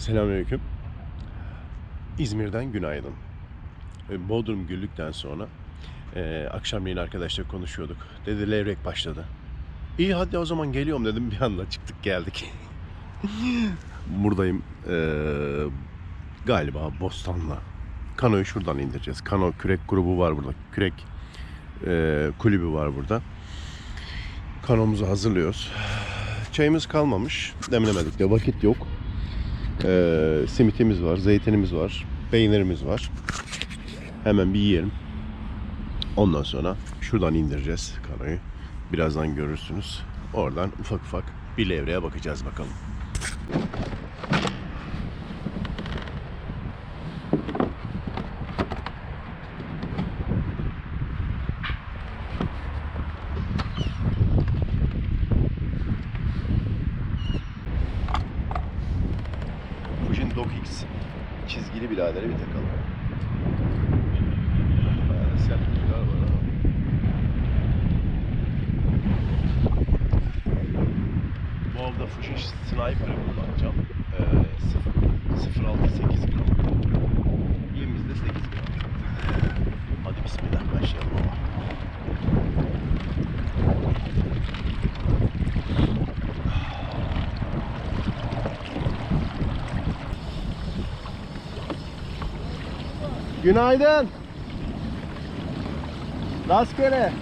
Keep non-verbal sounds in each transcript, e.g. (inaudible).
Selamünaleyküm. İzmir'den günaydın. E, Bodrum Güllük'ten sonra e, akşamleyin arkadaşla konuşuyorduk. Dedi levrek başladı. İyi hadi o zaman geliyorum dedim. Bir anda çıktık geldik. (laughs) Buradayım. E, galiba Bostan'la. Kanoyu şuradan indireceğiz. Kano kürek grubu var burada. Kürek e, kulübü var burada. Kanomuzu hazırlıyoruz. Çayımız kalmamış. Demlemedik de vakit yok. Ee, simitimiz var, zeytinimiz var, peynirimiz var. Hemen bir yiyelim. Ondan sonra şuradan indireceğiz kanoyu. Birazdan görürsünüz. Oradan ufak ufak bir levreye bakacağız bakalım. Fujin Dock X çizgili biraderi bir takalım. Bayağı da sert rüzgar var ama. Bu avda Fujin Sniper'ı kullanacağım. Ee, 0, 0.6-8 gram. Yemimiz de 8 gram. Hadi bismillah başlayalım ama. Günaydın. Rastgele.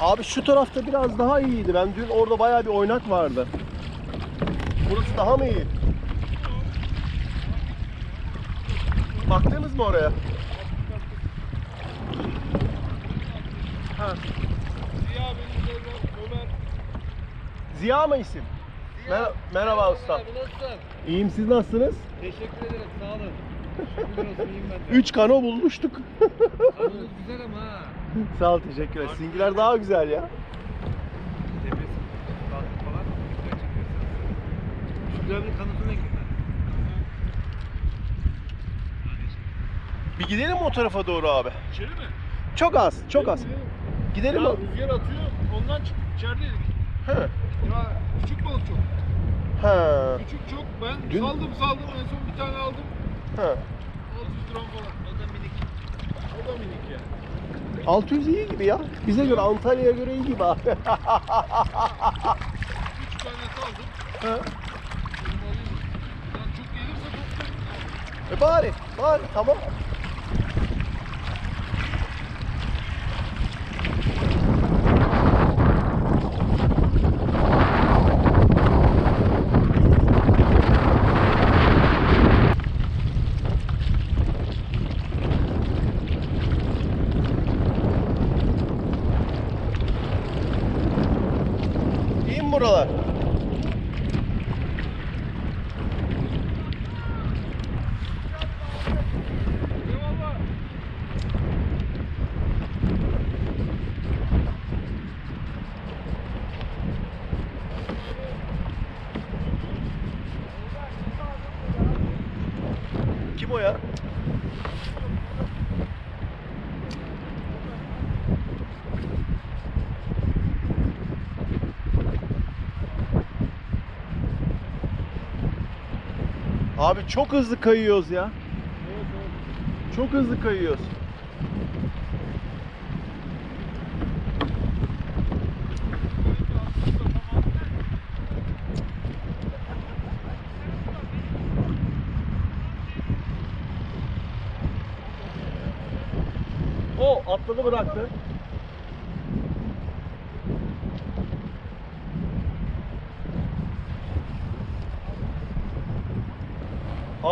Abi şu tarafta biraz daha iyiydi. Ben dün orada bayağı bir oynak vardı. Burası daha mı iyi? Baktınız mı oraya? Ha. Ziya benim Ömer. Ziya mı isim? Mer- merhaba usta. Abi nasılsın? İyiyim siz nasılsınız? Teşekkür ederim sağ olun. 3 kano bulmuştuk. Kanalınız (laughs) güzel ama ha. Sağ ol teşekkür ederim. Sizinkiler daha güzel ya. Tepesi, falan. Şu güzel bir kanıtı ne güzel. Bir gidelim o tarafa doğru abi? İçeri mi? Çok az, çok az. Gidelim mi? Ya rüzgar atıyor, ondan çıktık. İçerideydik. He. Ya küçük balık çok. Ha. Küçük çok. Ben Dün- saldım saldım. En son bir tane aldım. Ha. 600 gram falan. O da minik. O da minik yani. 600 iyi gibi ya. Bize göre Antalya'ya göre iyi gibi abi. 3 tane saldım. Ha. Dedim alayım. Yani çok gelirse toplarım. E bari, bari tamam. Buralar? Eyvallah. Kim o ya? Çok hızlı kayıyoruz ya. Çok hızlı kayıyoruz. O atladı bıraktı.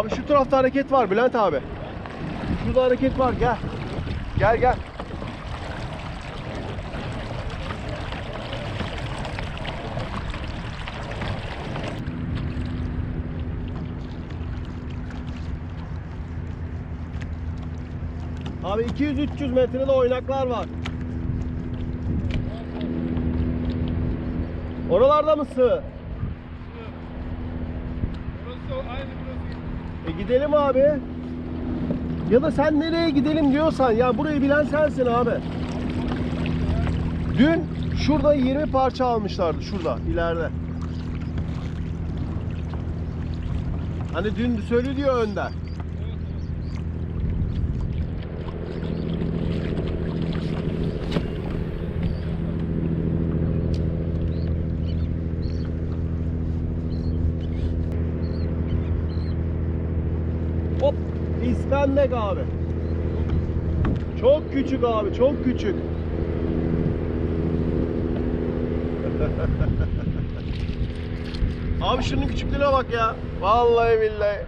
Abi şu tarafta hareket var Bülent abi. Şurada hareket var gel. Gel gel. Abi 200-300 metrede oynaklar var. Oralarda mı sığ? o aynı burası. E gidelim abi. Ya da sen nereye gidelim diyorsan ya burayı bilen sensin abi. Dün şurada 20 parça almışlardı şurada ileride. Hani dün söyledi ya Önder. Hop İspendek abi. Çok küçük abi çok küçük. (laughs) abi şunun küçüklüğüne bak ya. Vallahi billahi.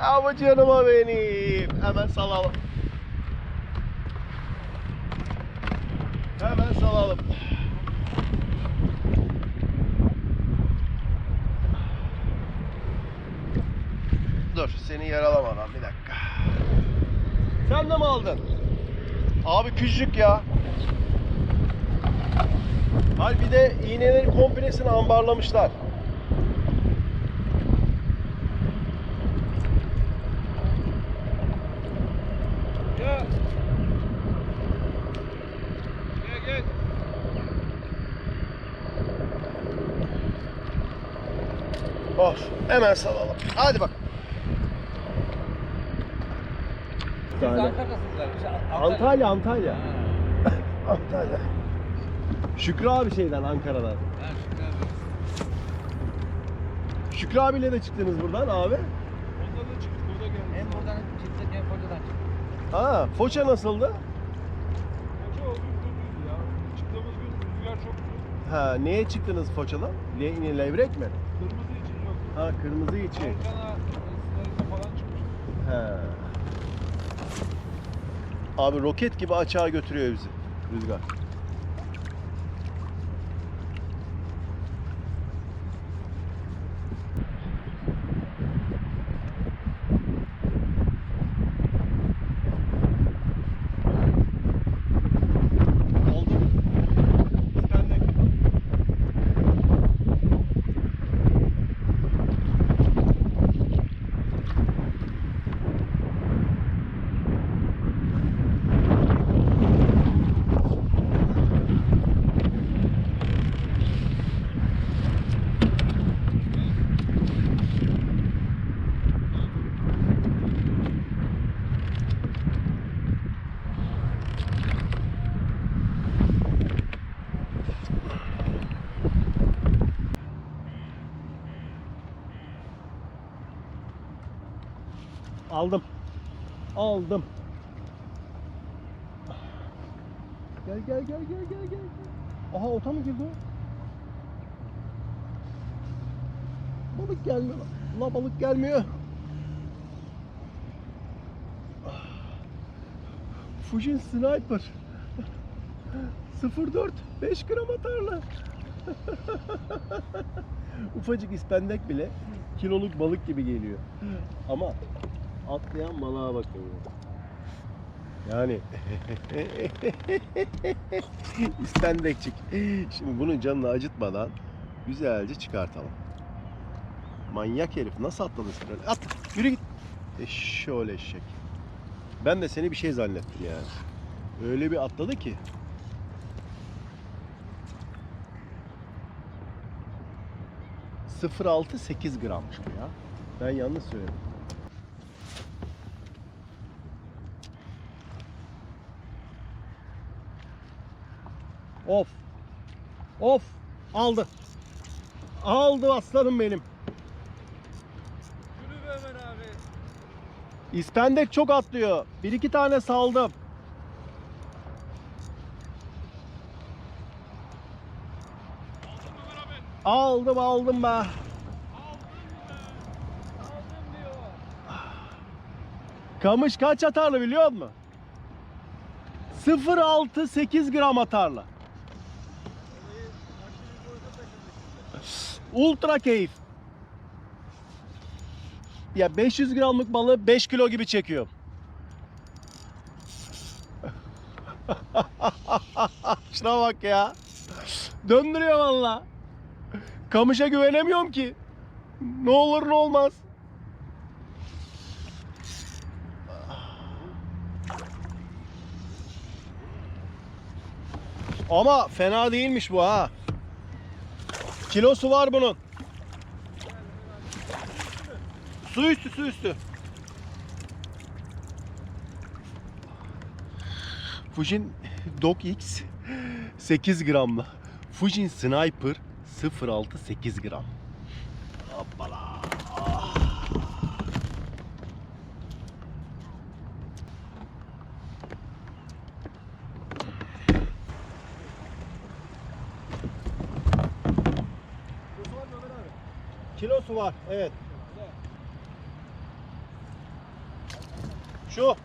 Ama canıma benim. Hemen salalım. Hemen salalım. Dur seni yaralamadan bir dakika. Sen de mi aldın? Abi küçük ya. Hayır bir de iğneleri kompresini ambarlamışlar. Ya. Gel gel. Of hemen salalım. Hadi bak. Bir tane. Antalya Antalya. (laughs) Antalya. Şükrü abi şeyden Ankara'dan. Şükrü abiyle de çıktınız buradan abi. Ondan da çıktık burada geldik. Hem buradan çıktık hem Foça'dan çıktık. Ha, Foça nasıldı? Hoca o gün kötüydü ya. Çıktığımız gün rüzgar çoktu. Ha, neye çıktınız Foça'dan? Le, levrek mi? Kırmızı için yok. Ha, kırmızı içi. Volkan'a sınırda falan çıkmıştık. He. Abi roket gibi açığa götürüyor bizi rüzgar. Aldım. Gel gel gel gel gel gel. Aha ota mı girdi? Balık gelmiyor. La balık gelmiyor. Fujin Sniper. 04 5 gram atarla. (laughs) Ufacık ispendek bile kiloluk balık gibi geliyor. Ama atlayan balığa bakın ya. Yani (laughs) ispendekçik. Şimdi bunun canını acıtmadan güzelce çıkartalım. Manyak herif nasıl atladı sen? At yürü git. Eşşoğlu eşek. Ben de seni bir şey zannettim yani. Öyle bir atladı ki. ...0.6 8 grammış bu ya. Ben yanlış söyledim. Of. Of. Aldı. Aldı aslanım benim. Be abi. İspendek çok atlıyor. Bir iki tane saldım. Aldım aldım be. Diyor. Kamış kaç atarlı biliyor musun? 0.6 8 gram atarlı. Ultra keyif. Ya 500 gramlık balığı 5 kilo gibi çekiyor. (laughs) Şuna bak ya. Döndürüyor valla. Kamışa güvenemiyorum ki. Ne olur ne olmaz. Ama fena değilmiş bu ha. Kilosu var bunun. Su üstü su üstü. Fujin Dog X 8 gramla. Fujin Sniper 06 8 gram. Hoppala. Kilosu var evet. Şu.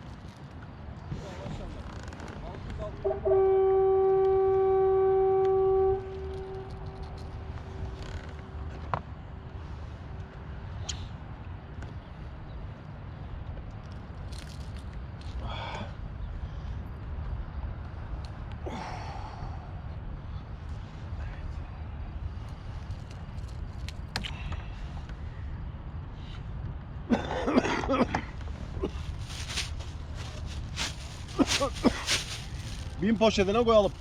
Bin poşetine koyalım.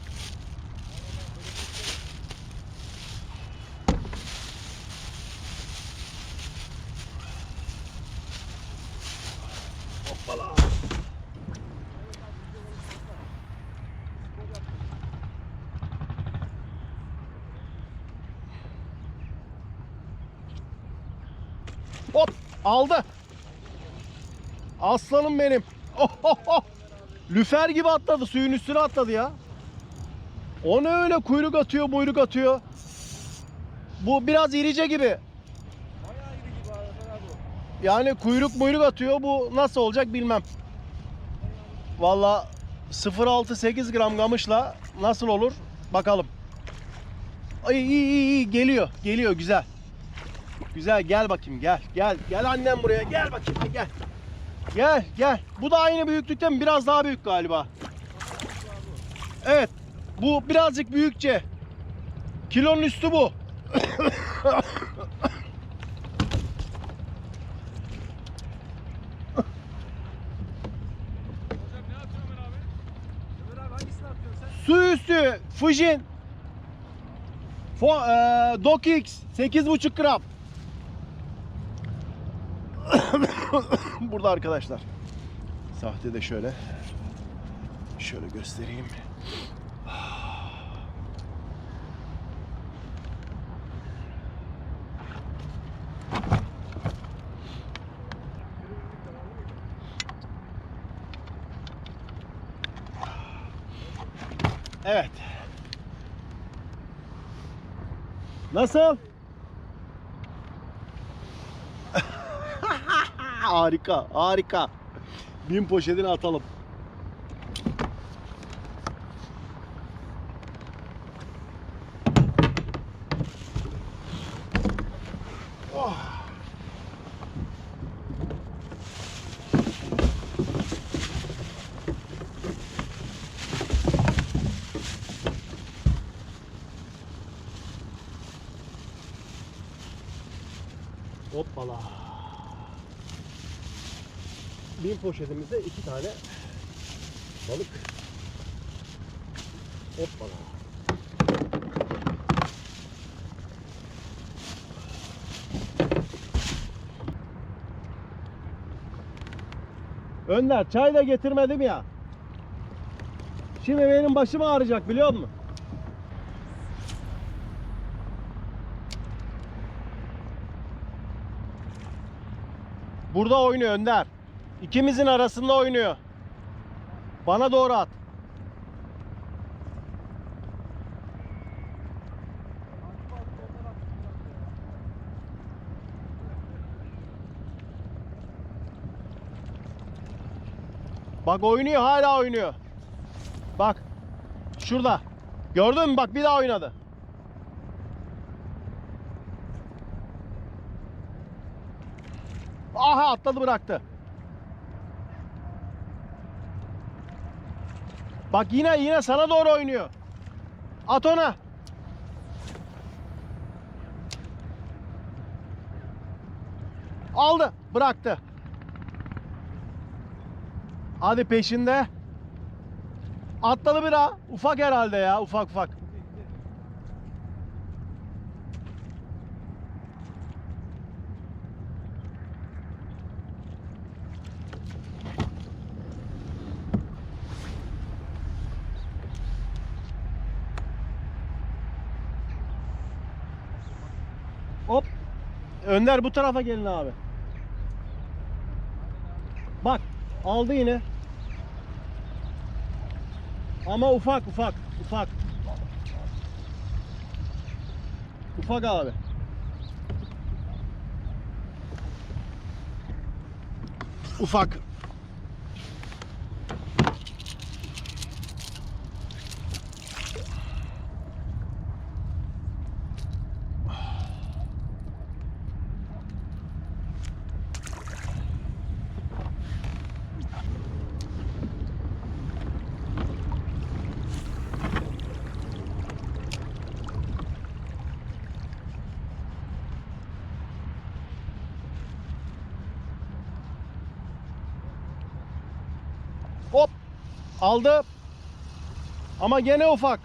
Hoppala. Hop aldı. Aslanım benim. Oh, oh, oh. Lüfer gibi atladı. Suyun üstüne atladı ya. O ne öyle kuyruk atıyor, buyruk atıyor. Bu biraz irice gibi. Yani kuyruk buyruk atıyor. Bu nasıl olacak bilmem. Valla 0.6-8 gram gamışla nasıl olur bakalım. Ay iyi iyi iyi geliyor. Geliyor güzel. Güzel gel bakayım gel. Gel. Gel annem buraya. Gel bakayım gel. Gel gel. Bu da aynı büyüklükte mi? Biraz daha büyük galiba. Evet. Bu birazcık büyükçe. Kilonun üstü bu. Su üstü Fujin Fo e, Dokix 8,5 gram. (coughs) Burada arkadaşlar. Sahte de şöyle. Şöyle göstereyim. Evet. Nasıl? Harika, harika. Bin poşetini atalım. Oh. Hoppala. Bin poşetimizde iki tane balık. Hoppala. Önder çay da getirmedim ya. Şimdi benim başım ağrıyacak biliyor musun? Burada oynuyor Önder. İkimizin arasında oynuyor. Bana doğru at. Bak oynuyor hala oynuyor. Bak. Şurada. Gördün mü? Bak bir daha oynadı. Aha atladı bıraktı. Bak yine yine sana doğru oynuyor. At ona. Aldı. Bıraktı. Hadi peşinde. Atladı bir daha. Ufak herhalde ya. Ufak ufak. Hop. Önder bu tarafa gelin abi. Bak aldı yine. Ama ufak ufak ufak. Ufak abi. Ufak. Hop. Aldı. Ama gene ufak.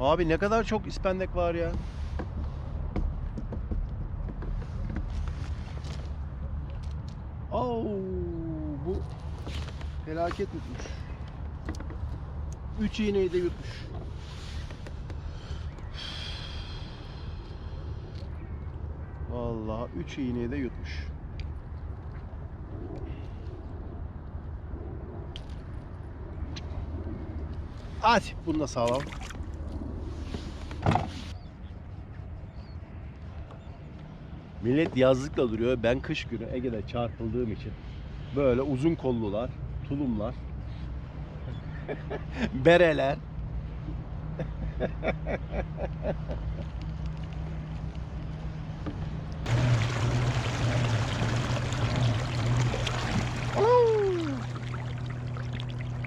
Abi ne kadar çok ispendek var ya. Oo, bu felaket yutmuş. Üç iğneyi de yutmuş. Vallahi 3 iğneyi de yutmuş. Hadi bunu da sağlam. Millet yazlıkla duruyor. Ben kış günü Ege'de çarpıldığım için böyle uzun kollular, tulumlar, (laughs) bereler, (laughs)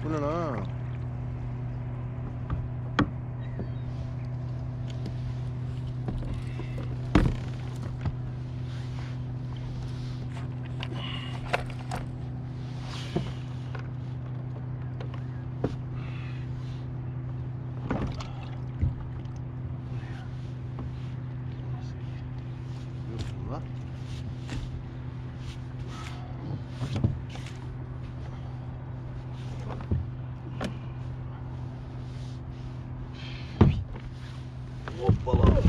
Bu ne lan? Yok lan. Hoppala.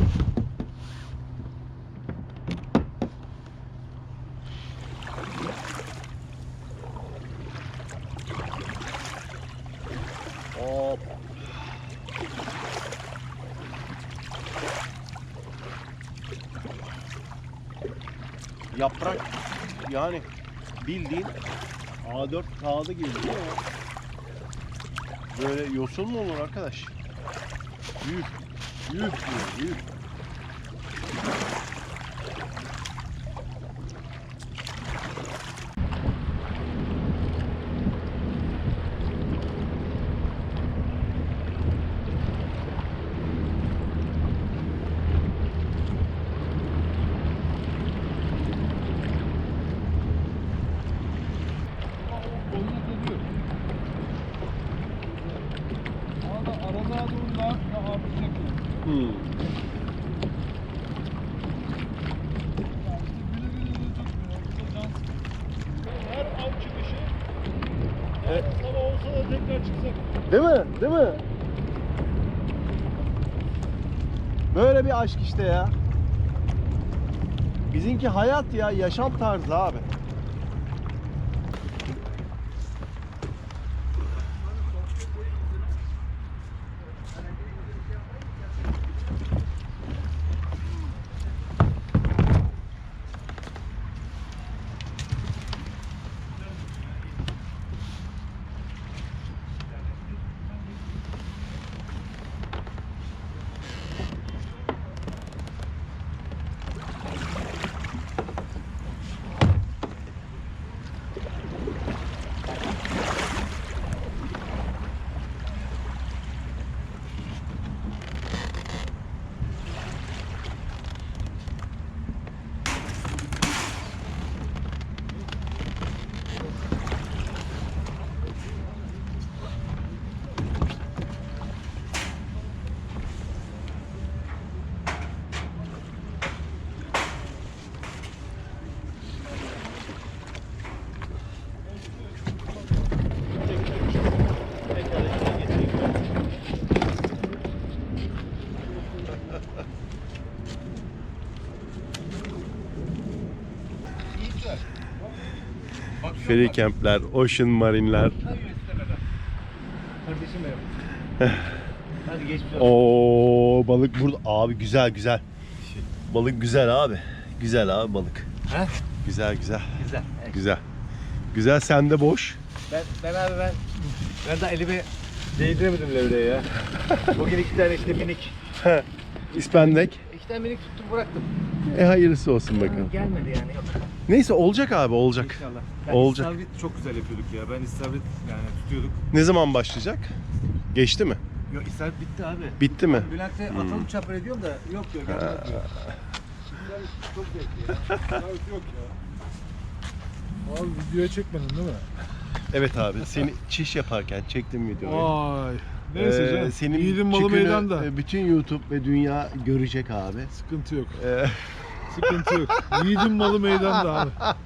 Hop. Yaprak yani bildiğin A4 kağıdı gibi değil mi? Böyle yosun mu olur arkadaş? Büyük. Büyük büyük büyük. Koluna geliyor. Ama da aralığa doğru daha daha artacak yani. Hmm. Yani işte güle güle de tutmuyor. Bu da can sıkıyor. Her av çıkışı sabah olsa da tekrar çıksak. Değil mi? Değil mi? Böyle bir aşk işte ya. Bizimki hayat ya, yaşam tarzı abi. Ferry campler, ocean marinler. Kardeşim benim. Hadi geçmiş olsun. Oo balık burada. Abi güzel güzel. Balık güzel abi. Güzel abi balık. He? Güzel güzel. Güzel. Evet. Güzel. Güzel sende boş. Ben, ben abi ben ben daha elimi değdiremedim levreye ya. Bugün iki tane işte minik. İspendek. İki tane minik tuttum bıraktım. E hayırlısı olsun bakalım. Gelmedi yani yok. Neyse olacak abi olacak. İnşallah. Ben Olacak. istavrit çok güzel yapıyorduk ya. Ben istavrit yani tutuyorduk. Ne zaman başlayacak? Geçti mi? Yok istavrit bitti abi. Bitti mi? Bülent'e atalım çapar ediyorum da yok diyor. Çok zevkli ya. (laughs) Davet yok ya. Abi videoya çekmedin değil mi? Evet abi. Seni çiş yaparken çektim videoyu. Vay. Neyse Ee, canım. senin Yiğidin malı meydanda. e, Bütün YouTube ve dünya görecek abi. Sıkıntı yok. Ee, Sıkıntı yok. Yiğidin malı meydanda abi. (laughs)